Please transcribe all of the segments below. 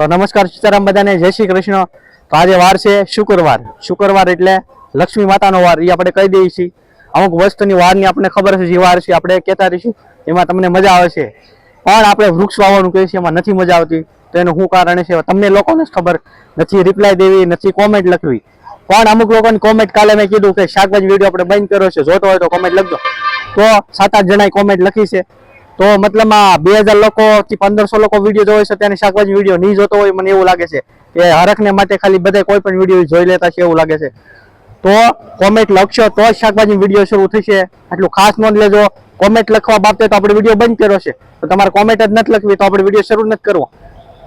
તો નમસ્કાર સીતારામ બધાને, જય શ્રી કૃષ્ણ. તો આજે વાર છે શુક્રવાર. શુક્રવાર એટલે લક્ષ્મી માતાનો વાર એ આપણે કહી દઈએ છીએ. અમુક વસ્તુની વારની આપણને ખબર છે જે વાર છે, આપણે કહેતા રહીશું. એમાં તમને મજા આવે છે પણ આપણે વૃક્ષ વાવવાનું કહીએ છીએ, એમાં નથી મજા આવતી. તો એનું શું કારણ છે? તમને લોકોને જ ખબર. નથી રિપ્લાય દેવી, નથી કોમેન્ટ લખવી. પણ અમુક લોકોને કોમેન્ટ કાલે મેં કીધું કે શાકભાજી વીડિયો આપણે બંધ કર્યો છે. જોતો હોય તો કોમેન્ટ લખજો. તો સાત આઠ જણાએ કોમેન્ટ લખી છે. તો મતલબ આ બે હજાર લોકો થી પંદરસો લોકો વીડિયો જોવે છે તેની શાકભાજી વીડિયો નહીં જોતો હોય મને એવું લાગે છે કે હરખને માટે ખાલી બધા કોઈ પણ વીડિયો જોઈ લેતા છે એવું લાગે છે. તો કોમેન્ટ લખશો તો જ શાકભાજી વીડિયો શરૂ થશે. આટલું ખાસ નોંધ લેજો. કોમેન્ટ લખવા બાબતે તો આપણે વીડિયો બંધ કર્યો છે. તો તમારે કોમેન્ટ જ નથી લખવી તો આપણે વીડિયો શરૂ નથી કરવો.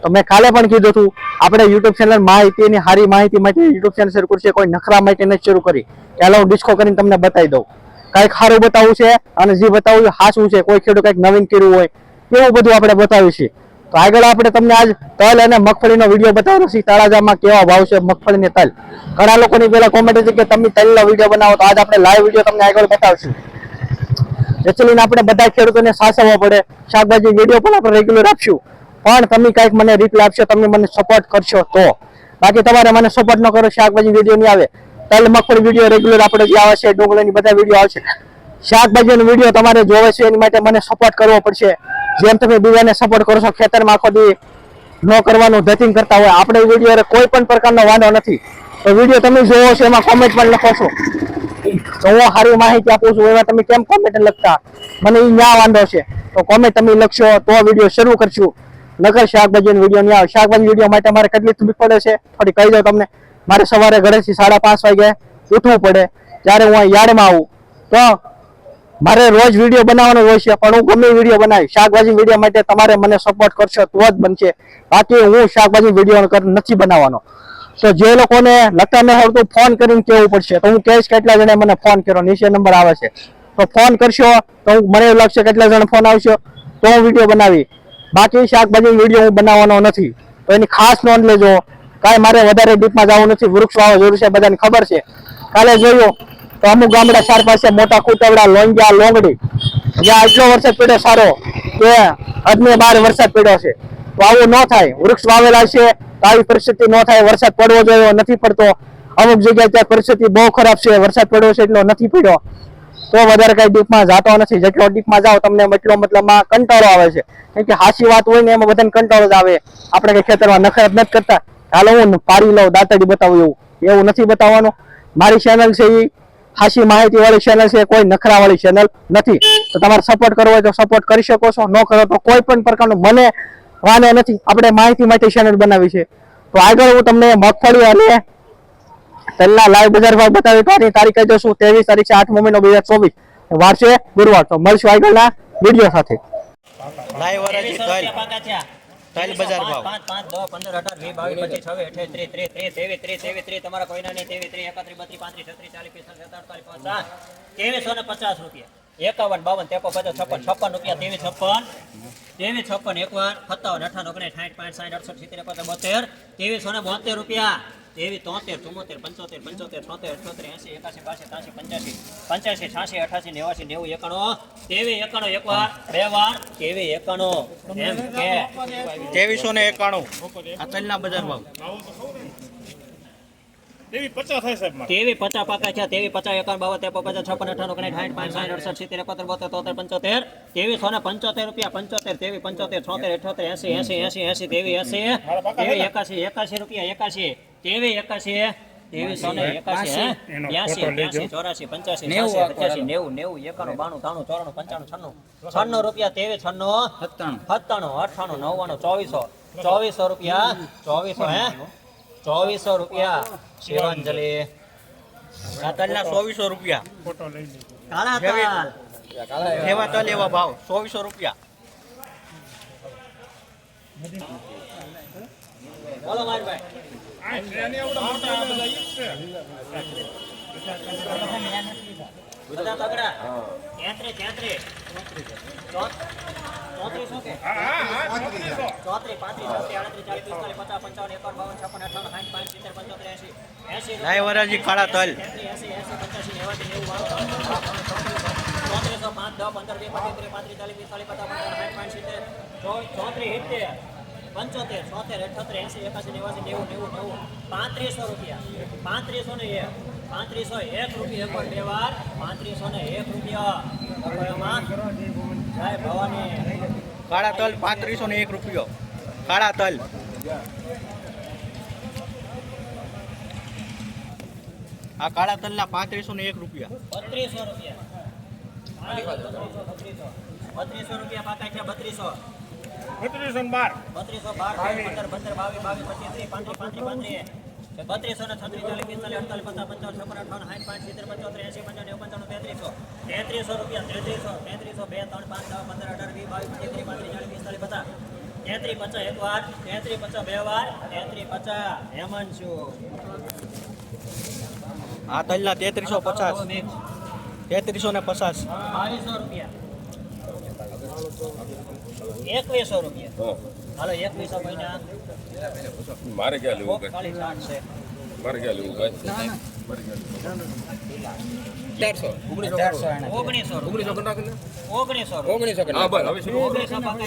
તો મેં કાલે પણ કીધું હતું, આપણે યુટ્યુબ ચેનલ માહિતીની સારી માહિતી માટે યુટ્યુબ ચેનલ શરૂ કરશે, કોઈ નખરા માટે નથી શરૂ કરી. ચાલો હું ડિસ્કો કરીને તમને બતાવી દઉં. કાંઈક સારું બતાવવું છે અને જે બતાવવું હાસવું છે. કોઈ ખેડૂત કંઈક નવીન કર્યું હોય, એવું બધું આપણે બતાવીશું છે તો આગળ આપણે તમને આજ તલ અને મગફળીનો વીડિયો બતાવ્યો છે. તળાજામાં કેવા ભાવ છે મગફળીને તલ? ઘણા લોકોની પેલા કોમેન્ટ હતી કે તમે તલનો વીડિયો બનાવો, તો આજ આપણે લાઈવ વીડિયો તમને આગળ બતાવશું. જેથી આપણે બધા ખેડૂતોને સાચવવા પડે. શાકભાજી વીડિયો પણ આપણે રેગ્યુલર આપશું. પણ તમે કાંઈક મને રિપ્લાય આપશો, તમે મને સપોર્ટ કરશો તો. બાકી તમારે મને સપોર્ટ ન કરો, શાકભાજી વીડિયો નહીં આવે. તલ મકર વીડિયો રેગ્યુલર આપણે જે આવે છે, ડુંગળીની બધા વીડિયો આવશે. શાકભાજીનો વીડિયો તમારે જોવે છે, એની માટે મને સપોર્ટ કરવો પડશે. જેમ તમે બીજાને સપોર્ટ કરો છો, ખેતરમાં આખો દી ન કરવાનું, ધતિંગ કરતા હોય. આપણે વીડિયો કોઈ પણ પ્રકારનો વાંધો નથી. તો વીડિયો તમે જોવો છો, એમાં કોમેન્ટ પણ લખો છો. તો હું સારી માહિતી આપું છું, એમાં તમે કેમ કોમેન્ટ લખતા? મને એ ન્યા વાંધો છે. તો કોમેન્ટ તમે લખશો, તો વીડિયો શરૂ કરશું. નગર શાકભાજીનો વીડિયો આવે. શાકભાજી વીડિયો માટે મારે કેટલી તકલીફ પડે છે? થોડી કહી દઉં તમને. મારે સવારે ઘરેથી સાડા પાંચ વાગે ઉઠવું પડે. જ્યારે હું યાર્ડમાં આવું, તો મારે રોજ વીડિયો બનાવવાનો હોય છે, પણ હું ગમે વીડિયો બનાવી શાકભાજી વીડિયો માટે તમારે મને સપોર્ટ કરશો તો જ બનશે. બાકી હું શાકભાજી વીડિયો નથી બનાવવાનો. તો જે લોકોને લતા ન આવડતું ફોન કરીને કહેવું પડશે, તો હું કહીશ કેટલા જણે મને ફોન કર્યો, નીચે નંબર આવે છે. તો ફોન કરશો, તો હું, મને એવું લાગશે કેટલા જણ ફોન આવશે, તો હું વીડિયો બનાવી. બાકી શાકભાજી વીડિયો હું બનાવવાનો નથી. તો એની ખાસ નોંધ લેજો. કાંઈ મારે વધારે ડીપમાં જવું નથી, વૃક્ષ વાવવા જરૂર છે, બધાને ખબર છે. કાલે જોયું તો અમુક ગામડા ચાર પાસે મોટા કુટવડા લોંગિયા, લોંગડી, જ્યાં આટલો વરસાદ પડ્યો સારો કે અદને બાર વરસાદ પડ્યો છે. તો આવું ન થાય. વૃક્ષ વાવેલા છે, તો આવી પરિસ્થિતિ ન થાય. વરસાદ પડવો જોઈએ, નથી પડતો. અમુક જગ્યાએ ત્યાં પરિસ્થિતિ બહુ ખરાબ છે. વરસાદ પડ્યો છે એટલો નથી પડ્યો. તો વધારે કઈ ડીપમાં જતો નથી. જેટલો ડીપમાં જાઓ, તમને એટલો મતલબમાં કંટાળો આવે છે. કેમ કે હાસી વાત હોય ને, એમાં બધાને કંટાળો જ આવે. આપણે કઈ ખેતરમાં નખર નથી કરતા. હાલો, હું પાડી લઉં દાંતડી બતાવું એવું. એવું નથી બતાવવાનું. મારી ચેનલ છે એ હાસી માહિતી વાળી ચેનલ છે, કોઈ નખરા વાળી ચેનલ નથી. તો તમારે સપોર્ટ કરવો હોય તો સપોર્ટ કરી શકો છો. ન કરો તો કોઈ પણ પ્રકારનું મને વાને નથી. આપણે માહિતી માટે ચેનલ બનાવી છે. તો આગળ હું તમને મગફળી અને તલના લાઈવ બજાર ભાવ બતાવી તો તારીખ કહી દઉં ત્રેવીસ તારીખ છે આઠમો મહિનો બે હજાર ચોવીસ. વાર છે, ગુરુવાર. તો મળશું આગળના વીડિયો સાથે. તલ બજાર ભાવ. પાંચ પાંચ દસ પંદર અઢાર વીસ બાવીસ પચીસ છવ્વીસ અઠ્યાવીસ ત્રીસ ત્રીસ ત્રીસ તેવીસ ત્રીસ ત્રીસ તમારા કોઈના નહીં તેવીસ ત્રીસ એકત્રીસ બત્રીસ પાંત્રીસ છત્રીસ ચાલીસ પિસ્તાલીસ સત્તાવીસ પચાસ ને પચાસ રૂપિયા. એકાવન બાવન ત્રેપન પચાસ છપ્પન છપ્પન રૂપિયા ત્રેવીસ છપ્પન ત્રેવીસ છપ્પન એકવાર સત્તાવન અઠાવન ઓગણીસ સાઠ પાંચ સાઠ અડસઠ સિત્તેર એકોતેર બોતેર ત્રેવીસો ને બોતેર રૂપિયા. તેવી તોતેર ચુમ્મોતેર પંચોતેર પંચોતેર છોતેર છોતેર એસી એકાસી બાસી ત્રાસી પંચ્યાસી પંચ્યાસી છાસી અઠાસી નેવાસી નેવું એકણો તેવી એકણો એક વાર બે વાર તેવી એકાણું. એમ કે. ત્રેવીસો ને એકાણું. આ તલના બજાર ભાવ. એવી પચાસ થાય સાહેબ તેવી પચાસ પાકા છે તેવી પચાસ એકાવન બાવન ત્રેપન પચાસ છપ્પન અઠાણું સાઠ પાંચ સાઠ અડસઠ સિત્તેર એકોતેર બોતેર તોતેર પંચોતેર. તેવીસો ને પંચોતેર રૂપિયા પંચોતેર તેવી પંચોતેર છોતેર અઠોતેર એસી એસી એસી એસી તેવી એસી તેવી એકાસી એકાસી રૂપિયા એકાસી તેવી એકાશી તેવીસો ને એકાશી બ્યાસી બ્યાસી ચોરાસી પંચ્યાસી નેવું પંચ્યાસી નેવું નેવું એકાણું બાણું ત્રાણું ચોરાણું પંચાણું છન્નું. છન્નું રૂપિયા તેવી છન્નું. સત્તાણું. અઠ્ઠાણું નવ્વાણું ચોવીસો. ચોવીસો રૂપિયા ચોવીસો હે? ચોવીસો રૂપિયા. શિવાંજલિ. કાતલના ચોવીસો રૂપિયા. ફોટો લઈ લેજો. કાળા તાલ એવા તલ એવા ભાવ ચોવીસો રૂપિયા. બોલો મારી ભાઈ બધા તગડા તેત્રીસ પચાસ પંચાવન એકાવન બાવન છપ્પન અઠાવન પાંચ સિત્તેર પંચોતેર એસી એસી કાળા તલ એસી એસી પચાસી નેવાસી નેવું ચોત્રીસો પાંચ દસ પંદર વીસ પચીસ ત્રીસ પાંત્રીસ ચાલીસ પિસ્તાલીસ પચાસ પંચાવન સાઠ પાંચ સિત્તેર ચોત્રીસ સિત્તેર પંચોતેર છોતેર અઠોતેર એસી એકાસી નેવાસી નેવું નેવું નેવું પાંત્રીસો રૂપિયા. પાંત્રીસો ને એક. પાંત્રીસો એક રૂપિયા એક બે વાર. પાંત્રીસો ને એક રૂપિયા. જય ભવાની. કાળા તલ પાંત્રીસો ને એક રૂપિયો. કાળા તલ. આ કાળા તલના પાંત્રીસો ને એક રૂપિયા. બત્રીસો રૂપિયા. બત્રીસો રૂપિયા પાકા છે બત્રીસો. બત્રીસો બાર. બત્રીસો બાર પંદર પંદર બાવીસ બાવીસ પચીસ ત્રીસ પાંત્રીસ પાંત્રીસ પાંત્રીસ. બત્રીસો ને છત્રીસ ચાલીસ પિસ્તાલીસ અડતાલીસ પચાસ પંચાવન છપ્પન અઠાવન સાઠ પાંચ સિત્તેર પંચોતેર એસી પંચાવન પંચાવન તેત્રીસો તેત્રીસો રૂપિયા તેત્રીસો તેત્રીસો બે ત્રણ પાંચ છ પંદર અઢાર વીસ બાવીસ પચીસ ત્રીસ પાંત્રીસ ચાલીસ પિસ્તાલીસ પચાસ. તેત્રીસ પચાસ એક વાર તેત્રીસ પચાસ બે વાર તેત્રીસ પચાસ. હેમાંશુ આ તલના તેત્રીસો પચાસ. તેત્રીસો ને પચાસ. બાવીસો રૂપિયા. એકવીસો રૂપિયા. હાલો એકવીસો મહિના મારે ક્યાં લેવું મારે ક્યાં લેવું ભાઈ? મારે ક્યાં ઓગણીસો રૂપિયા હા બસ. ઓગણીસો ઓગણીસો પાંચ,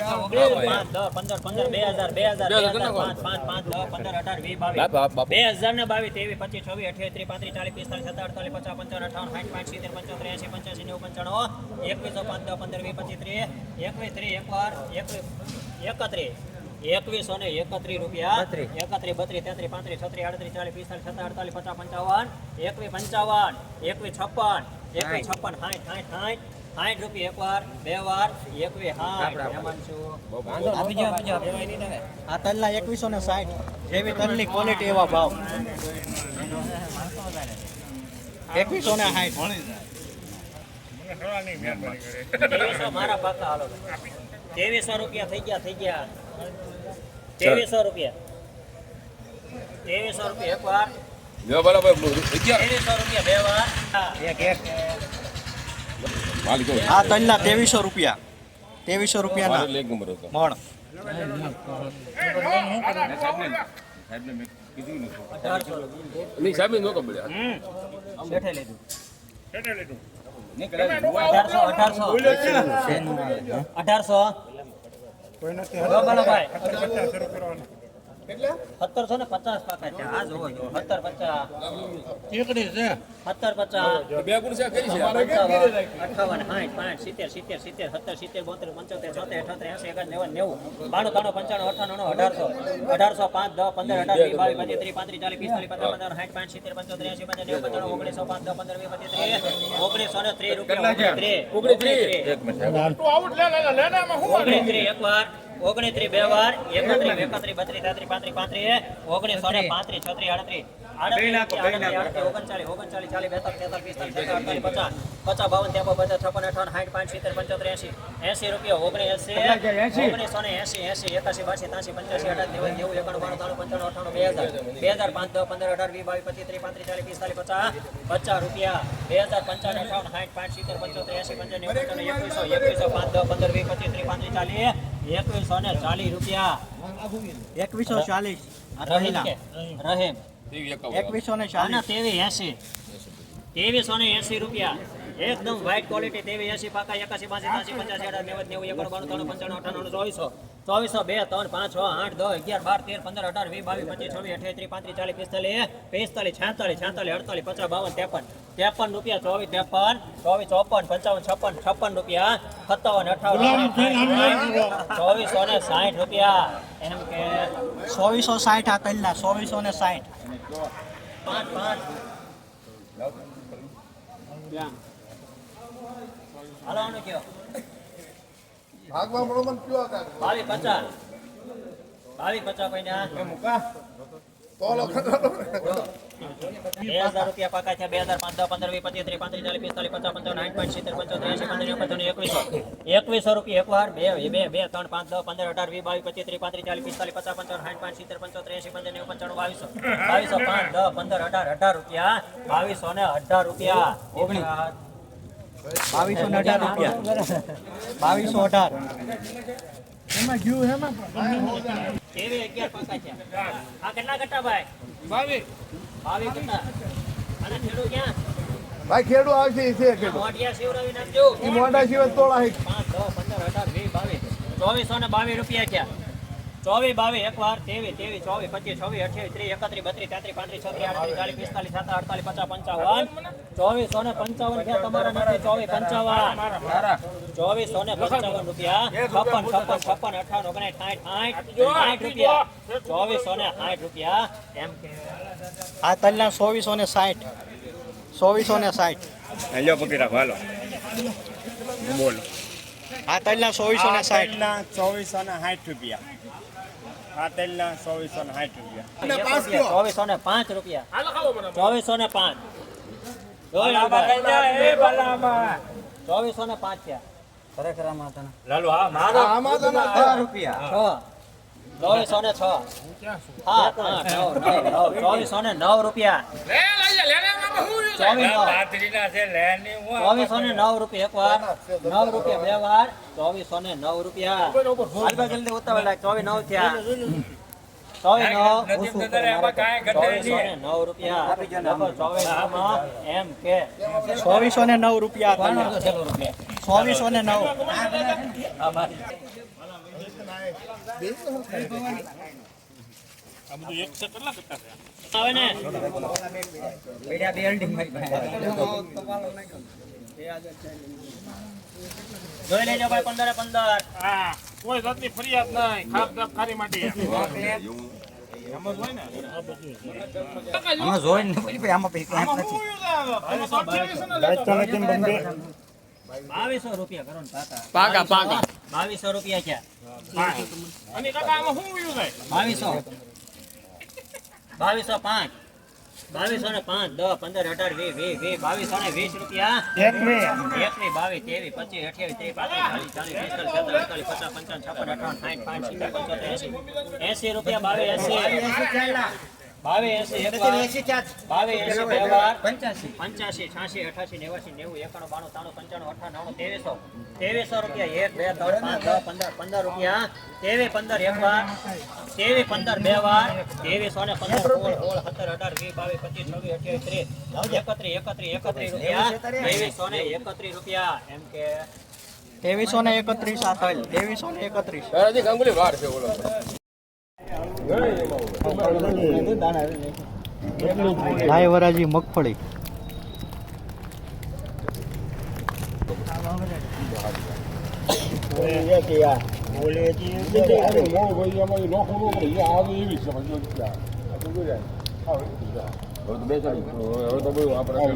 પંદર, પંદર, બે હજાર, બે હજાર, પાંચ, પાંચ, પાંચ, પંદર, અઢાર, બે હજાર ને બાવીસ, ત્રેવીસ, પચીસ, છવ્વીસ, અઠ્યાવીસ, ત્રીસ, પાંત્રીસ, ચાલીસ, પિસ્તાલીસ, સત્તર, અડતાલીસ, પચાસ, પંચાવન, અઠાવન, સાઠ, પાંચ, સિત્તેર, પંચોતેર, એંશી, પંચ્યાસી, નેવું, પંચાણું, એકવીસો, પાંચ, દસ, પંદર, વીસ, પચીસ, ત્રીસ, એકવીસ, ત્રીસ, એકવાર, એકવીસ, એકત્રીસ. એકવીસો ને એકત્રીસ રૂપિયા. એકત્રીસ બત્રીસ તેત્રીસ પાંત્રીસ છત્રીસ આડત્રીસ ચાલીસ પિસ્તાલીસ સત્તર અડતાલીસ પચાસ પંચાવન એકવીસ પંચાવન એકવીસ છપ્પન એકવીસ છપ્પન સાઠ સાઠ સાઠ સાઠ રૂપિયા એક વાર બે વાર એકવીસ સાઠ. આ તલના એકવીસો ને સાઠ. જેવી તલની ક્વોલિટી એવા ભાવ. એકવીસો ને સાઠ. મારા પાકા હાલો. તેવીસો રૂપિયા થઈ ગયા થઈ ગયા. ત્રેવીસો રૂપિયા. ત્રેવીસો રૂપિયા એક વાર. લ્યો બરાબર ત્રેવીસો રૂપિયા બે વાર. હા. માલિક હોય. આ તલના ત્રેવીસો રૂપિયા. ત્રેવીસો મારે રૂપિયાના લેગ નંબર હતો. મણ. અઢારસો નહીં સાહેબ નો કબડ્યા હમ. લીધું. કેટલે લીધું. અઢારસો અઢારસો. પચાસ શરૂ કરવાના. સત્તરસો ને પચાસ પાકા છે. આ જોવો જો સત્તર પચાસ. સત્તર પચાસ. બે ગુણ છે કરી છે અઠાવન સાઠ પાંચ સિત્તેર સિત્તેર સિત્તેર સત્તર સિત્તેર બોતેર પંચોતેર છોતેર અઠોતેર એસી એકાદ નેવું નેવું. બાણું ત્રાણું પંચાણું અઠાણું અઢારસો. અઢારસો પાંચ દસ પંદર અઢાર વીસ બાવીસ પચીસ ત્રીસ પાંત્રીસ ચાલીસ પિસ્તાલીસ પંદર પંદર સાઠ પાંચ સિત્તેર પંચોતેર એસી પંચાવન નેવું પંચાણું ઓગણીસો પાંચ દસ પંદર વીસ પચીસ ત્રીસ ઓગણીસો ને ત્રીસ રૂપિયા એક વાર ઓગણીત્રીસ બે વાર એકત્રીસ એકત્રીસ બત્રીસ તેત્રીસ પાંત્રીસ પાંત્રીસ ઓગણીસો ને પાંત્રીસ છત્રીસ આડત્રીસ બે હજાર પંચાવન અઠાવન સાઠ પાંચ સિત્તેર પંચોતેર એસી પંચાણું એકવીસો એકવીસો પાંચ દસ પંદર વીસ પચીસ ત્રીસ પાંત્રીસ ચાલીસ એકવીસો ને ચાલીસ રૂપિયા. એકવીસો ચાલીસ. રહીમ. એકવીસો ને ચાલીસ. તેવી એસી. ત્રેવીસો ને એસી રૂપિયા. એકદમ વ્હાઈટ ક્વોલિટી તેવી એસી પાકા એકાસી બાસી ત્યાસી પચાસ અઢાર નેવું નેવું એકડ બાણું ત્રણ પંચાણું અઠાણું ચોવીસો ચોવીસો બે ત્રણ પાંચ છ આઠ દસ અગિયાર બાર તેર પંદર અઢાર વીસ બાવીસ પચીસ છવ્વીસ અઠ્યાસી ત્રીસ પાંત્રીસ ચાલીસ પિસ્તાલીસ પિસ્તાલીસ છેતાલીસ છેતાલીસ અડતાલીસ પચાસ બાવન ત્રેપન. ત્રેપન રૂપિયા ચોવીસ ત્રેપન ચોવીસ ચોપન પંચાવન છપ્પન છપ્પન રૂપિયા સત્તાવન અઠાવન ચોવીસો ને સાઠ રૂપિયા. એમ કે ચોવીસો સાઠ આ કલ્યા ચોવીસો ને સાઠ. પાંચ પાંચ. હાલો આનું કયો બાવીસ પચાસ. બાવીસ પચાસ પૈસા બે હજાર રૂપિયા પાકા છે બે હજાર પાંચ દસ પંદર વીસ પચીસ ત્રીસ પાંત્રીસ ચાલીસ પિસ્તાલીસ પચાસ પંચાવન સાઠ પાંચ સિત્તેર પંચોતેર એસી પંદર પંચાવન એકવીસો. એકવીસો રૂપિયા એક વાર. બે બે બે ત્રણ પાંચ દસ પંદર અઢાર વીસ બાવીસ પચીસ ત્રીસ પાંત્રીસ ચાલીસ પિસ્તાલીસ પચાસ પંચાવન સાઠ પાંચ સિત્તેર પંચોતેર એસી પંદર નેવું પંચાણું બાવીસો. બાવીસો પાંચ દસ પંદર અઢાર અઢાર રૂપિયા. બાવીસો ને અઢાર રૂપિયા. ઓગણીસ. બાવીસો ને અઢાર રૂપિયા. બાવીસો અઢાર. કેવી અગિયાર પાકા છે? આ કેટલા કટ્ટા ભાઈ? કટ્ટા અને ખેડૂત ક્યાં? ભાઈ ખેડૂ આવશે છે ખેડૂ મોઢિયા શિવરાવી નાખજો. મોઢા સિવાય તોળા હે પાંચ દસ પંદર અઢાર વીસ બાવીસ. ચોવીસો ને બાવીસ રૂપિયા થયા ચોવીસ બાવીસ એક વાર તેવી તેવી ચોવીસ પચીસ છવ્વીસ અઠ્યાવીસ ત્રીસ એકત્રીસ બત્રીસ તેત્રીસ પાંત્રીસ છત્રીસ આડત્રીસ ચાલીસ પિસ્તાલીસ સાત અડતાલીસ પચાસ પંચાવન ચોવીસો ને પંચાવન રૂપિયા તમારા નથી ચોવીસ પંચાવન. ચોવીસો ને પંચાવન રૂપિયા. છપ્પન છપ્પન છપ્પન અઠાવન ઓગણીસ સાઠ સાઠ સાઠ રૂપિયા. ચોવીસો ને સાઠ રૂપિયા. એમ કે. આ તલના ચોવીસો ને સાઠ. ચોવીસો ને સાઠ. હેલો પકડી રાખો હાલો. બોલો. આ તલના ચોવીસો ને સાઠ. ચોવીસો ને સાઠ રૂપિયા. આ તેલના ચોવીસો ને સાઠ રૂપિયા. ચોવીસો ને પાંચ રૂપિયા. ચોવીસો ને પાંચ. ચોવીસો ને પાંચ થયા. લાલુ હા મારો આમાં થાય. છ ચોવીસો ને છ આઠ નવ નવ ચોવીસો નવ રૂપિયા. ચોવીસ ને નવ. રૂપિયા નવ રૂપિયા બે ચોવીસો ને નવ રૂપિયા જલ્દી ઉતાવળ ચોવીસ નવ થયા ચોવીસ ને નવ રૂપિયા. ચોવીસ ને નવ. ને જોઈ લેજો ભાઈ પંદરે પંદર. કોઈ જાતની ફરિયાદ નહીં ખાપ ખાપ ખારી માટી બાવીસો રૂપિયા કરો ને પાકા પાકા પાકા. બાવીસો રૂપિયા ક્યાં અને કાકા આમાં શું વયું થાય? બાવીસો. બાવીસો પાંચ. બાવીસો ને પાંચ દસ પંદર અઢાર વીસ વીસ વીસ બાવીસો ને વીસ રૂપિયા. એકવી બાવીસ ત્રેવીસ પચીસ અઠ્યાવીસ ત્રીસ પાંત્રીસ ચાલીસ ચાલીસ પિસ્તાલીસ સત્તર અડતાલીસ પચાસ પંચાવન છપ્પન અઠાવન સાઠ પાંચ સિત્તેર પંચોતેર એસી. એસી રૂપિયા બાવીસ એસી. બાવીસ એસી એક વાર એસી બે વાર પંચ્યાસી. પંચ્યાસી છ્યાસી અઠાસી નેવાસી નેવું એકાણું બાણું ત્રાણું પંચાણું અઠાણું ત્રેવીસો ત્રેવીસો રૂપિયા. એક બે ત્રણ પાંચ દસ પંદર. પંદર રૂપિયા. ત્રેવીસ પંદર એક વાર ત્રેવીસ પંદર બે વાર ત્રેવીસો ને પંદર સોળ સોળ સત્તર અઢાર વીસ બાવીસ પચીસ છવ્વીસ અઠ્યાવીસ ત્રીસ. એકત્રીસ એકત્રીસ એકત્રીસ. રૂપિયા. ત્રેવીસો ને એકત્રીસ રૂપિયા. એમ કે ત્રેવીસો ને એકત્રીસ આ ત્રેવીસો ને એકત્રીસ. હજી વાર છે બોલો. લાય વરાજી મગફળી. આપણે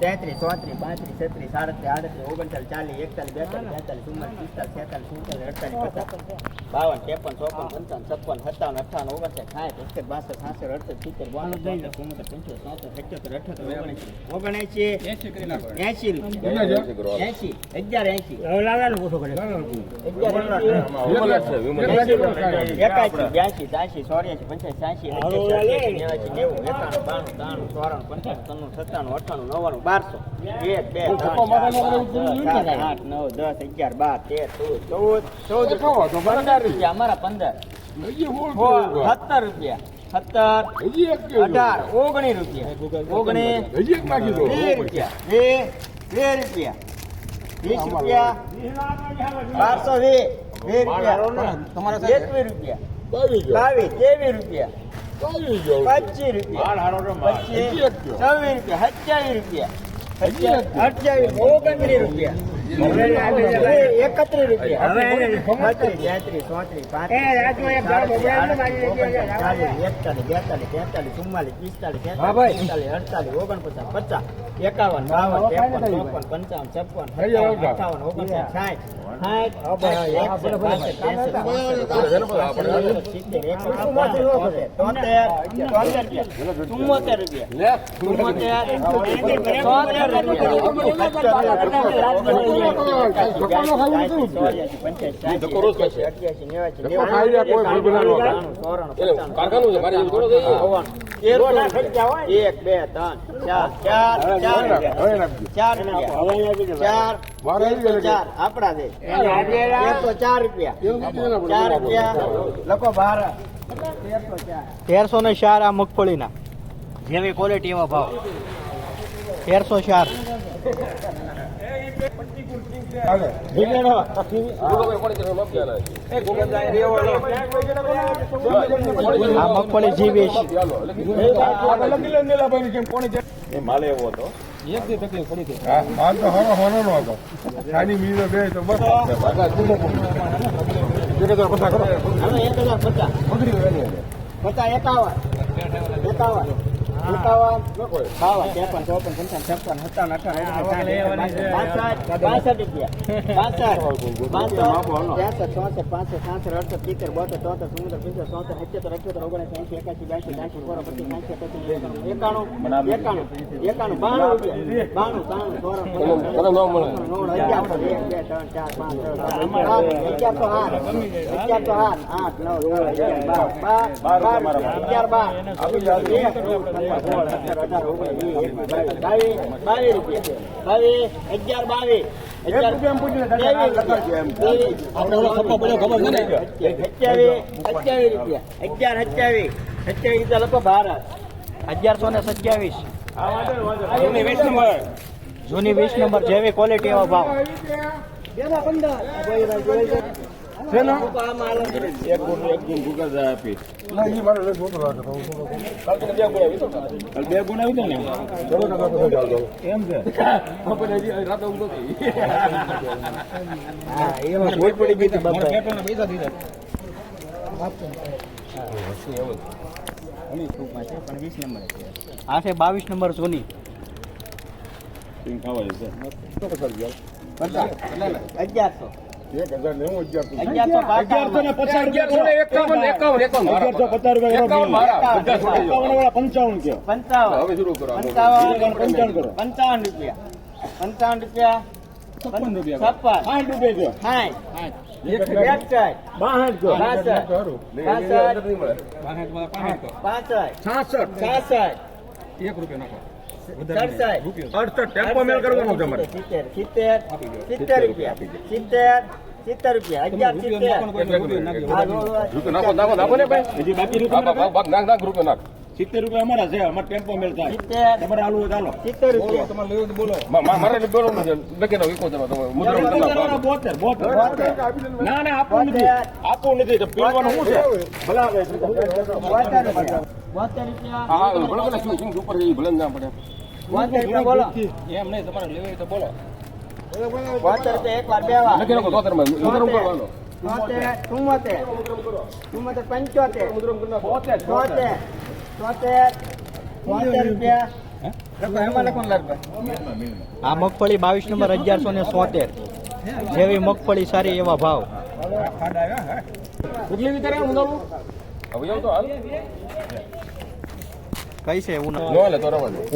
તેત્રીસ ચોત્રીસ પાંત્રીસ છત્રીસ સાડત્રીસ આડત્રીસ ઓગણચાલીસ ચાલીસ એકતાલીસ બેતાલીસ બેતાલીસ ચુમ્માલીસ પિસ્તાલીસ છેતાલીસ સુડતાલીસ અડતાલીસ પચાસ બાવન ત્રેપન ચોપન પંચાવન છપ્પન સત્તાવન અઠાવન ઓગણસાઠ સાઠ એકસઠ બાસઠ સાસઠ અડસઠ સિત્તેર ચુમ્મોતેર પંચોતેર અઠ્યોતેર ઓગણએંસી ઓગણએંસી એંસી અગિયાર એંસી અગિયાર એકાસી બ્યાસી ત્યાસી ચોર્યાસી પંચ્યાસી નેવાસી નેવું એકાણું બાણું ત્રાણું ચોરાણું પંચાણું ત્રણું સત્તાણું અઠાણું નવ્વાણું બારસો. એક બે આઠ નવ દસ અગિયાર બાર તેર ચૌદ ચૌદ ચૌદ રૂપિયા અમારા પંદર. સત્તર રૂપિયા. સત્તર અઢાર ઓગણીસ રૂપિયા. ઓગણીસ વીસ રૂપિયા. બે વીસ રૂપિયા. વીસ રૂપિયા. બારસો વીસ બે રૂપિયા. એકવીસ રૂપિયા. બાવીસ ત્રેવીસ રૂપિયા. પચીસ રૂપિયા. પચીસ છવ્વીસ રૂપિયા સત્યાવીસ રૂપિયા. અઠ્યાવીસ ઓગણત્રીસ રૂપિયા. એકત્રીસ રૂપિયા એકતાલીસ બેતાલીસ તેતાલીસ ચુમ્માલીસ પિસ્તાલીસ તેતાલીસ અડતાલીસ ઓગણપચાસ પચાસ એકાવન બાવન ત્રેપન ચોપન પંચાવન છપ્પન અઠાવન ઓગણસાઠ સાઠ ચુમ્મોતેર રૂપિયા ચુમ્મોતેર એક બે ત્રણ ચાર ચાર ચાર રૂપિયા. ચાર રૂપિયા. ચાર એકસો ચાર એકસો ચાર રૂપિયા ચાર રૂપિયા લખો બાર તેરસો ને ચાર આ મગફળીના જેવી ક્વોલિટી એવા ભાવ તેરસો ચાર મગફળી જીવી છે માલે એવો હતો હા, માલ તો હરો હરોનો હતો એક પચાસ એકાવન. એકાવન. એકાવન બાવન ત્રેપન ચોપન પંચાવન છપ્પન સત્તાવન અઠાવન બાસઠ રૂપિયા બાસઠ ચોસઠ પાંસઠ સાસઠ અડસઠ સિત્તેર બોતેર તોતેર ચુમ્મોતેર પંચોતેર ચોતેર સિત્તેર અઠ્યોતેર ઓગણીસ એંસી એકાસી બ્યાસી ત્યાંસી ચોરો પચીસ પચીસ એકાણું એકાણું એકાણું બાણું રૂપિયા બાણું ત્રાણું ચોરણ નવ્વાણું, અગિયારસો એક બે ત્રણ ચાર પાંચ અગિયારસો આઠ અગિયારસો આઠ આઠ નવ દસ અગિયાર બાર બાર બાર અગિયાર બાર અગિયાર બાવીસ અગિયાર સત્યાવીસ સત્યાવીસ લખો ભારત અગિયારસો ને સત્યાવીસ જૂની વીસ નંબર જેવી ક્વોલિટી એવા ભાવ એક ગુણ એક ગુણ ભૂગા જાય આપી. ના, મારે લઈ મોટો લાગે તો હું થોડો- કાલ તો બે ગુણ આવી તો બે ગુણ આવી તો ને? ચલો ને કાકા પછી એમ છે? બપોરે હજી રાતે ઊંઘ નથી હા એમાં કોઈ પડી ગઈ હતી બધા પૈસા દીધા. પણ વીસ નંબર આ છે બાવીસ નંબર જૂની ખાવા છે. અગિયારસો. એક હજાર નેવું અગિયારસો. પંચાવન વાળા પંચાવન પંચાવન. શરૂ કરો પંચાવન પંચાવન કરો. પંચાવન રૂપિયા. પંચાવન રૂપિયા. છપ્પન રૂપિયા છપ્પન. સાઠ રૂપિયા સાઠ. છાસઠ છાસઠ એક રૂપિયા નાખો. સડસઠ અડસઠ. ટેમ્પો મેલ કરવાનું તમારે સિત્તેર રૂપિયા. અમારા છે. અમારે ટેમ્પો મેલ થાય. તમારે આલુ. ચાલો સિત્તેર રૂપિયા. તમારે લેવું બોલો. મારે બોલો લખી દો ઈકો તમે બોતેર બોતેર. ના ના આપવું નથી. આપવું નથી. પીવાનું શું છે? ભલે આવે બોતેર રૂપિયા. હા ભલે ભલે શું ઉપર જઈ ભલે ના પડે. બોતેર રૂપિયા બોલો. એમ નહીં તમારે લેવું તો બોલો. બોતેર રૂપિયા એક વાર બે વાર લખી નાખો તોતેરમાં મુદ્રા કરવાનો તોતેર ચુમ્મોતેર ચુમ્મોતેર પંચોતેર. તોતેર તોતેર તોતેર તોતેર રૂપિયા. લખો એમાં લખો ને લાલભાઈ આ મગફળી બાવીસ નંબર અગિયારસો ને સોતેર. જેવી મગફળી સારી એવા ભાવ. કેટલી રહ્યા હવે તો હાલ. કઈ છે?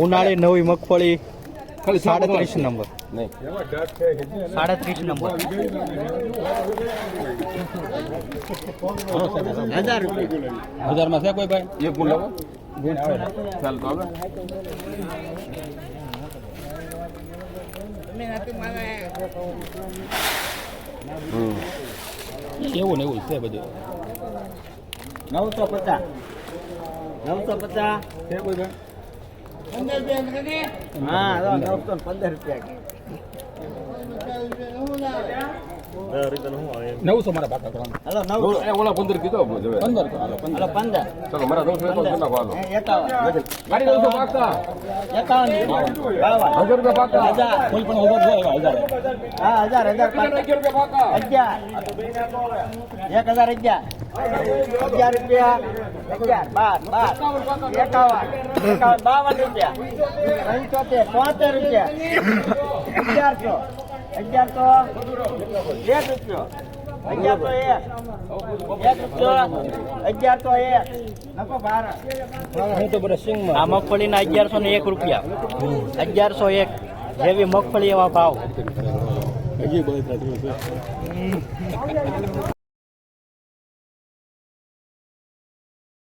ઉનાળે નવી મગફળી સાડત્રીસ નંબર. સાડત્રીસ નંબર. હજાર રૂપિયા. હજારમાં છે કોઈ ભાઈ? એક ગુણ લેવો. ચાલ તો એવું ને એવું છે બધું. નવસો પચાસ. નવસો પચાસ હા નવસો પંદર રૂપિયા નવસો મારા બાકા કરવાનું હલો નવસો ઓલા પંદર. કીધો પંદર હાલો પંદર ચાલો મારા નવસો એકાવન નાખો હાલો એ નવસો પાકા એકાવન હજાર. રૂપિયા પાકા હજાર. કોઈ પણ ઓવર છે હજાર. હા હજાર. હજાર પાકા અગિયાર એક હજાર. અગિયાર અગિયાર રૂપિયા અગિયાર બાર બાર એકાવન એકાવન બાવન રૂપિયા પંચોતેર તોતેર રૂપિયા અગિયારસો અગિયારસો એક રૂપિયો અગિયારસો એક એક રૂપિયો અગિયારસો એક. નફો ભારત હું તો આ મગફળીના અગિયારસો ને એક રૂપિયા. અગિયારસો એક. જેવી મગફળી એવા ભાવ.